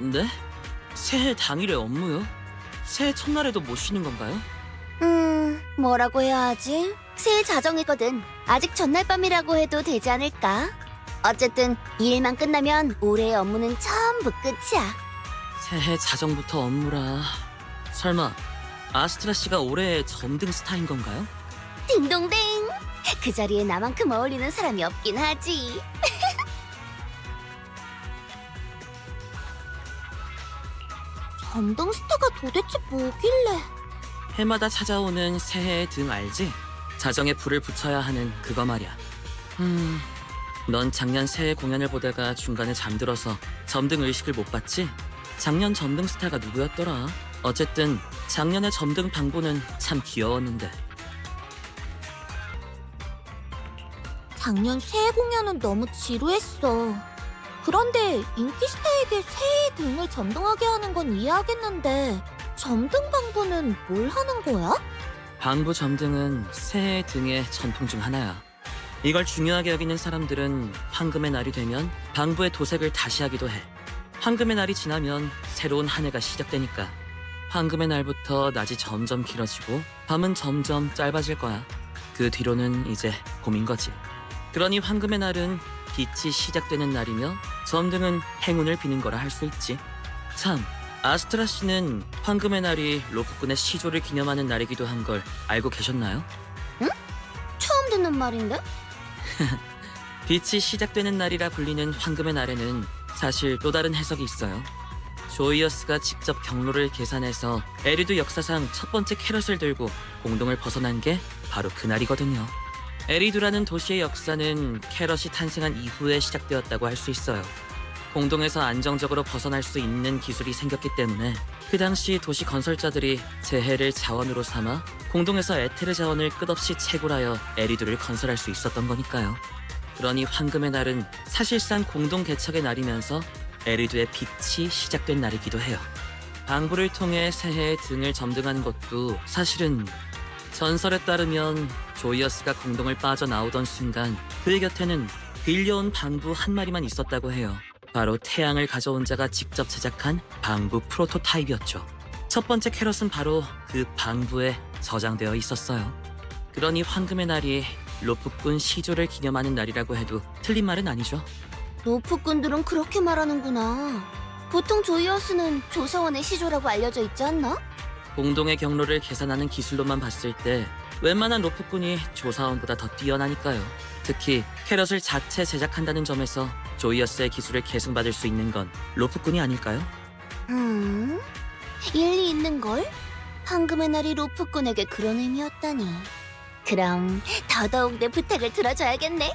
네? 새해 당일에 업무요? 새해 첫날에도 못 쉬는 건가요? 음, 뭐라고 해야 하지? 새해 자정이거든. 아직 전날 밤이라고 해도 되지 않을까? 어쨌든 이 일만 끝나면 올해의 업무는 전부 끝이야. 새해 자정부터 업무라. 설마 아스트라 씨가 올해의 점등 스타인 건가요? 딩동댕! 그 자리에 나만큼 어울리는 사람이 없긴 하지. 전동 스타가 도대체 뭐길래? 해마다 찾아오는 새해의 등 알지? 자정에 불을 붙여야 하는 그거 말이야. 음, 넌 작년 새해 공연을 보다가 중간에 잠들어서 점등 의식을 못 봤지? 작년 점등 스타가 누구였더라? 어쨌든 작년의 점등 방부는 참 귀여웠는데 작년 새해 공연은 너무 지루했어. 그런데 인기 스타에게 새해 등을 점등하게 하는 건 이해하겠는데 점등 방부는 뭘 하는 거야? 방부 점등은 새해 등의 전통 중 하나야. 이걸 중요하게 여기는 사람들은 황금의 날이 되면 방부의 도색을 다시 하기도 해. 황금의 날이 지나면 새로운 한 해가 시작되니까. 황금의 날부터 낮이 점점 길어지고 밤은 점점 짧아질 거야. 그 뒤로는 이제 봄인 거지. 그러니 황금의 날은 빛이 시작되는 날이며 점등은 행운을 비는 거라 할 수 있지. 참, 아스트라 씨는 황금의 날이 로프꾼의 시조를 기념하는 날이기도 한 걸 알고 계셨나요? 처음 듣는 말인데? 빛이 시작되는 날이라 불리는 황금의 날에는 사실 또 다른 해석이 있어요. 조이어스가 직접 경로를 계산해서 에리드 역사상 첫 번째 캐럿을 들고 공동을 벗어난 게 바로 그날이거든요. 에리드라는 도시의 역사는 캐럿이 탄생한 이후에 시작되었다고 할 수 있어요. 공동에서 안정적으로 벗어날 수 있는 기술이 생겼기 때문에 그 당시 도시 건설자들이 재해를 자원으로 삼아 공동에서 에테르 자원을 끝없이 채굴하여 에리드를 건설할 수 있었던 거니까요. 그러니 황금의 날은 사실상 공동 개척의 날이면서 에리드의 빛이 시작된 날이기도 해요. 방부를 통해 새해의 등을 점등하는 것도 사실은 전설에 따르면 조이어스가 공동을 빠져나오던 순간 그의 곁에는 빌려온 방부 한 마리만 있었다고 해요. 바로 태양을 가져온 자가 직접 제작한 방부 프로토타입이었죠. 첫 번째 캐럿은 바로 그 방부에 저장되어 있었어요. 그러니 황금의 날이 로프꾼 시조를 기념하는 날이라고 해도 틀린 말은 아니죠. 로프꾼들은 그렇게 말하는구나. 보통 조이어스는 조사원의 시조라고 알려져 있지 않나? 공동의 경로를 계산하는 기술로만 봤을 때 웬만한 로프꾼이 조사원보다 더 뛰어나니까요. 특히 캐럿을 자체 제작한다는 점에서 조이어스의 기술을 계승받을 수 있는 건 로프꾼이 아닐까요? 음, 일리 있는 걸? 황금의 날이 로프꾼에게 그런 의미였다니. 그럼 더더욱 내 부탁을 들어줘야겠네.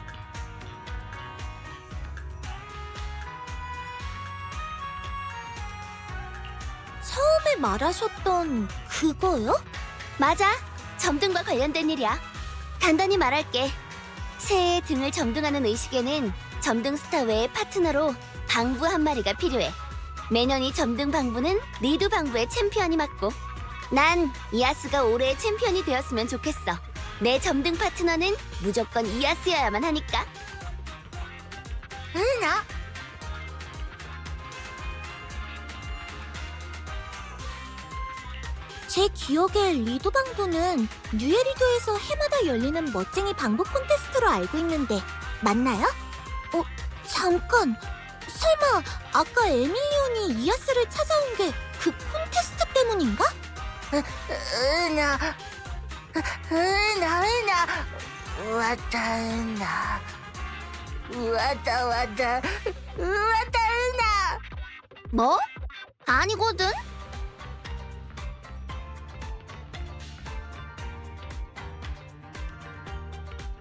처음에 말하셨던 그거요? 맞아. 점등과 관련된 일이야. 간단히 말할게. 새해 등을 점등하는 의식에는 점등 스타 외의 파트너로 방부 한 마리가 필요해. 매년 이 점등 방부는 리드 방부의 챔피언이 맡고 난 이아스가 올해의 챔피언이 되었으면 좋겠어. 내 점등 파트너는 무조건 이아스여야만 하니까. 응, 나. 제 기억에 리드 방부는 뉴에리도에서 해마다 열리는 멋쟁이 방부 콘테스트로 알고 있는데 맞나요? 어, 잠깐. 설마 아까 에밀리온이 이아스를 찾아온 게 그 콘테스트 때문인가? 은하, 은하, 은하, 왔다, 은하. 왔다, 왔다, 왔다, 은하. 뭐? 아니거든.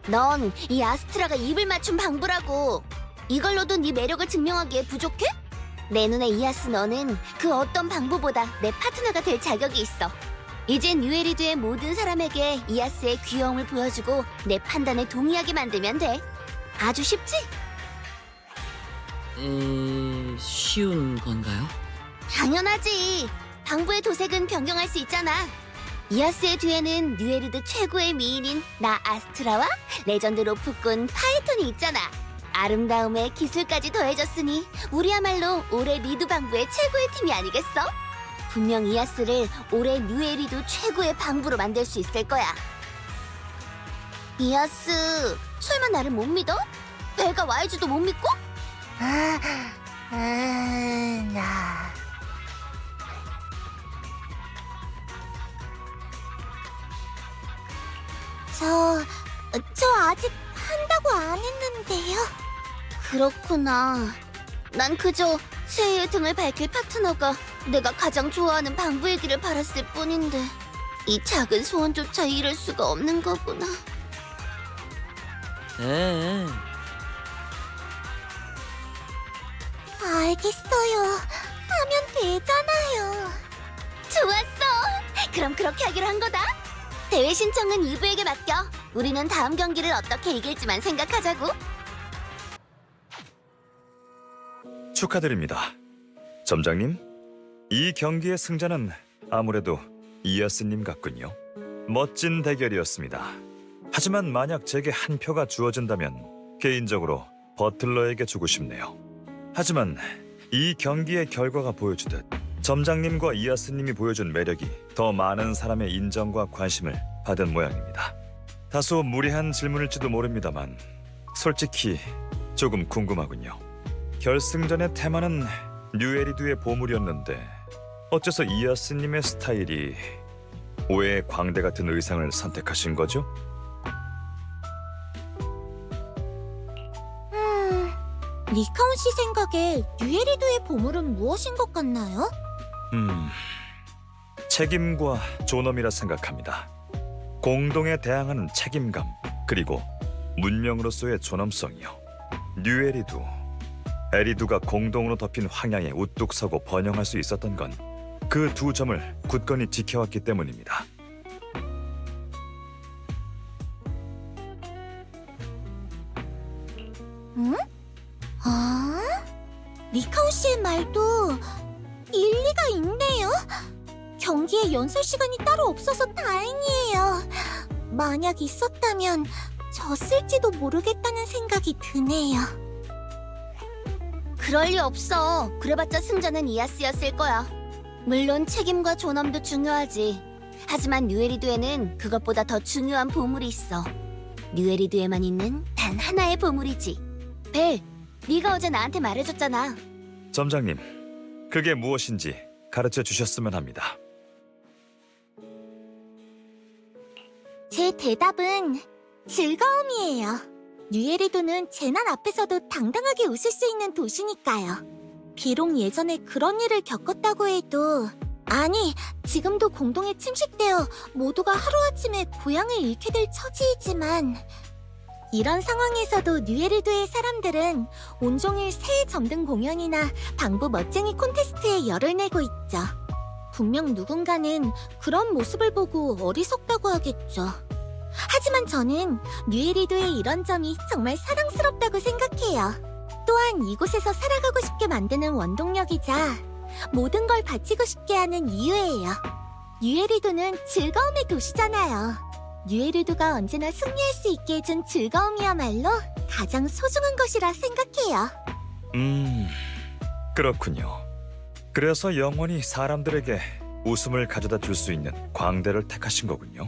넌 이 아스트라가 입을 맞춘 방부라고. 이걸로도 네 매력을 증명하기에 부족해? 내 눈에 이아스 너는 그 어떤 방부보다 내 파트너가 될 자격이 있어. 이제 뉴에리드의 모든 사람에게 이아스의 귀여움을 보여주고 내 판단에 동의하게 만들면 돼. 아주 쉽지? 에... 쉬운 건가요? 당연하지. 방부의 도색은 변경할 수 있잖아. 이아스의 뒤에는 뉴에르드 최고의 미인인 나 아스트라와 레전드 로프꾼 파이톤이 있잖아. 아름다움에 기술까지 더해졌으니 우리야말로 올해 리드 방부의 최고의 팀이 아니겠어? 분명 이아스를 올해 뉴에 리드 최고의 방부로 만들 수 있을 거야. 이아스, 설마 나를 못 믿어? 배가 YG도 못 믿고? 아, 아, 나. 저, 저 아직 한다고 안 했는데요. 그렇구나. 난 그저 새해의 등을 밝힐 파트너가 내가 가장 좋아하는 방부이기를 바랐을 뿐인데 이 작은 소원조차 이룰 수가 없는 거구나. 에 알겠어요. 하면 되잖아요. 좋았어. 그럼 그렇게 하기로 한 거다. 대회 신청은 이브에게 맡겨. 우리는 다음 경기를 어떻게 이길지만 생각하자고. 축하드립니다. 점장님, 이 경기의 승자는 아무래도 이아스님 같군요. 멋진 대결이었습니다. 하지만 만약 제게 한 표가 주어진다면 개인적으로 버틀러에게 주고 싶네요. 하지만 이 경기의 결과가 보여주듯 점장님과 이아스님이 보여준 매력이 더 많은 사람의 인정과 관심을 받은 모양입니다. 다소 무리한 질문일지도 모릅니다만 솔직히 조금 궁금하군요. 결승전의 테마는 뉴에리드의 보물이었는데 어째서 이아스님의 스타일이 오해의 광대 같은 의상을 선택하신 거죠? 음, 리카운 씨 생각에 뉴에리드의 보물은 무엇인 것 같나요? 음, 책임과 존엄이라 생각합니다. 공동에 대항하는 책임감 그리고 문명으로서의 존엄성이요. 뉴에리두, 에리두가 공동으로 덮인 황양에 우뚝 서고 번영할 수 있었던 건 그 두 점을 굳건히 지켜왔기 때문입니다. 아, 리카운 씨의 말도 일리가 있네요. 경기에 연설 시간이 따로 없어서 다행이에요. 만약 있었다면 졌을지도 모르겠다는 생각이 드네요. 그럴 리 없어. 그래봤자 승자는 이아스였을 거야. 물론 책임과 존엄도 중요하지. 하지만 뉴에리드에는 그것보다 더 중요한 보물이 있어. 뉴에리드에만 있는 단 하나의 보물이지. 벨, 네가 어제 나한테 말해줬잖아. 점장님, 그게 무엇인지 가르쳐 주셨으면 합니다. 제 대답은 즐거움이에요. 뉴에리도는 재난 앞에서도 당당하게 웃을 수 있는 도시니까요. 비록 예전에 그런 일을 겪었다고 해도 아니, 지금도 공동에 침식되어 모두가 하루아침에 고향을 잃게 될 처지이지만 이런 상황에서도 뉴에리도의 사람들은 온종일 새해 점등 공연이나 방부 멋쟁이 콘테스트에 열을 내고 있죠. 분명 누군가는 그런 모습을 보고 어리석다고 하겠죠. 하지만 저는 뉴에리도의 이런 점이 정말 사랑스럽다고 생각해요. 또한 이곳에서 살아가고 싶게 만드는 원동력이자 모든 걸 바치고 싶게 하는 이유예요. 뉴에리도는 즐거움의 도시잖아요. 뉴에리도가 언제나 승리할 수 있게 해준 즐거움이야말로 가장 소중한 것이라 생각해요. 음, 그렇군요. 그래서 영원히 사람들에게 웃음을 가져다 줄 수 있는 광대를 택하신 거군요.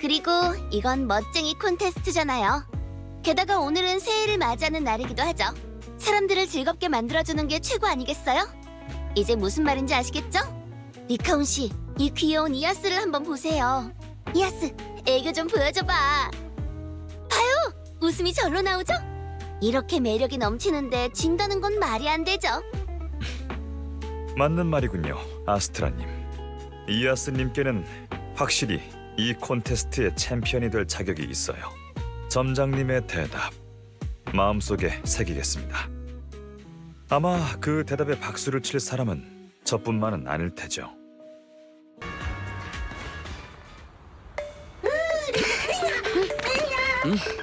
그리고 이건 멋쟁이 콘테스트잖아요. 게다가 오늘은 새해를 맞이하는 날이기도 하죠. 사람들을 즐겁게 만들어주는 게 최고 아니겠어요? 이제 무슨 말인지 아시겠죠? 리카운 씨, 이 귀여운 이아스를 한번 보세요. 이아스, 애교 좀 보여줘봐. 봐요! 웃음이 절로 나오죠? 이렇게 매력이 넘치는데 진다는 건 말이 안 되죠. 맞는 말이군요, 아스트라님. 이아스님께는 확실히 이 콘테스트의 챔피언이 될 자격이 있어요. 점장님의 대답, 마음속에 새기겠습니다. 아마 그 대답에 박수를 칠 사람은 저뿐만은 아닐 테죠. Mm-hmm.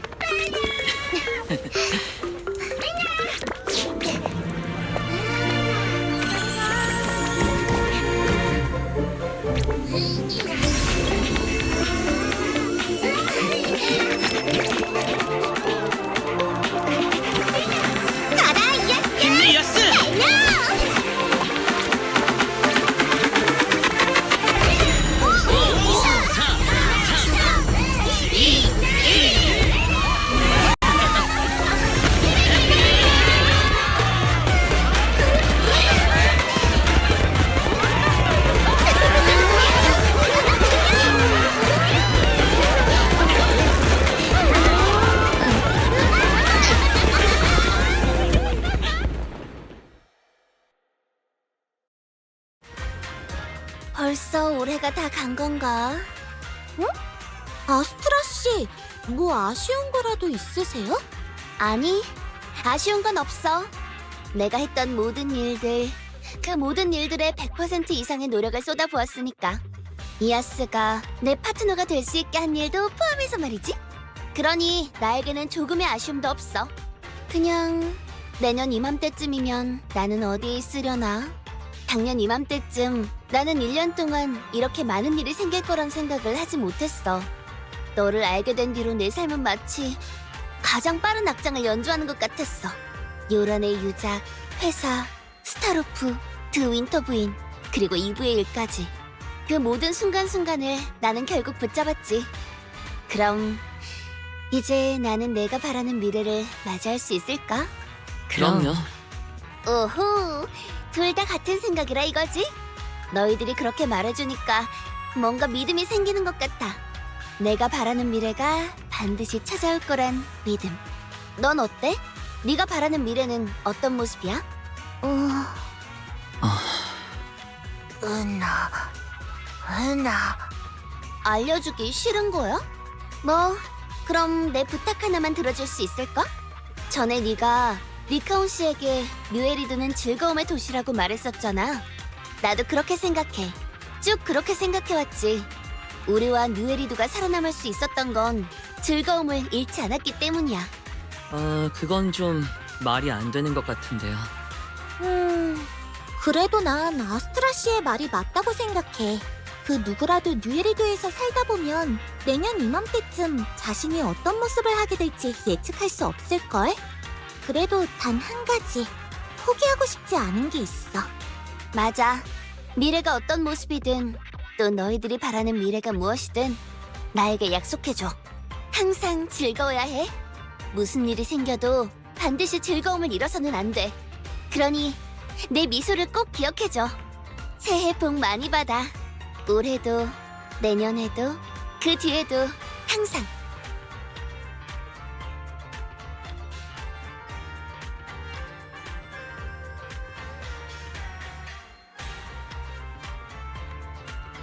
씨, 뭐 아쉬운 거라도 있으세요? 아니, 아쉬운 건 없어. 내가 했던 모든 일들, 그 모든 일들의 100% 이상의 노력을 쏟아부었으니까. 이아스가 내 파트너가 될 수 있게 한 일도 포함해서 말이지. 그러니 나에게는 조금의 아쉬움도 없어. 그냥 내년 이맘때쯤이면 나는 어디에 있으려나? 작년 이맘때쯤 나는 1년 동안 이렇게 많은 일이 생길 거란 생각을 하지 못했어. 너를 알게 된 뒤로 내 삶은 마치 가장 빠른 악장을 연주하는 것 같았어. 요란의 유작, 회사, 스타로프, 드 윈터 부인, 그리고 이브의 일까지. 그 모든 순간순간을 나는 결국 붙잡았지. 그럼 이제 나는 내가 바라는 미래를 맞이할 수 있을까? 그럼요. 오호, 둘 다 같은 생각이라 이거지? 너희들이 그렇게 말해주니까 뭔가 믿음이 생기는 것 같아. 내가 바라는 미래가 반드시 찾아올 거란 믿음. 넌 어때? 네가 바라는 미래는 어떤 모습이야? 어, 은하, 은하. 알려주기 싫은 거야? 뭐, 그럼 내 부탁 하나만 들어줄 수 있을까? 전에 네가 리카온 씨에게 뉴에리드는 즐거움의 도시라고 말했었잖아. 나도 그렇게 생각해. 쭉 그렇게 생각해왔지. 우리와 뉴에리드가 살아남을 수 있었던 건 즐거움을 잃지 않았기 때문이야. 어, 그건 좀 말이 안 되는 것 같은데요. 음, 그래도 난 아스트라 씨의 말이 맞다고 생각해. 그 누구라도 뉴에리드에서 살다 보면 내년 이맘때쯤 자신이 어떤 모습을 하게 될지 예측할 수 없을걸? 그래도 단 한 가지 포기하고 싶지 않은 게 있어. 맞아. 미래가 어떤 모습이든 또 너희들이 바라는 미래가 무엇이든 나에게 약속해줘. 항상 즐거워야 해. 무슨 일이 생겨도 반드시 즐거움을 잃어서는 안 돼. 그러니 내 미소를 꼭 기억해줘. 새해 복 많이 받아. 올해도, 내년에도, 그 뒤에도 항상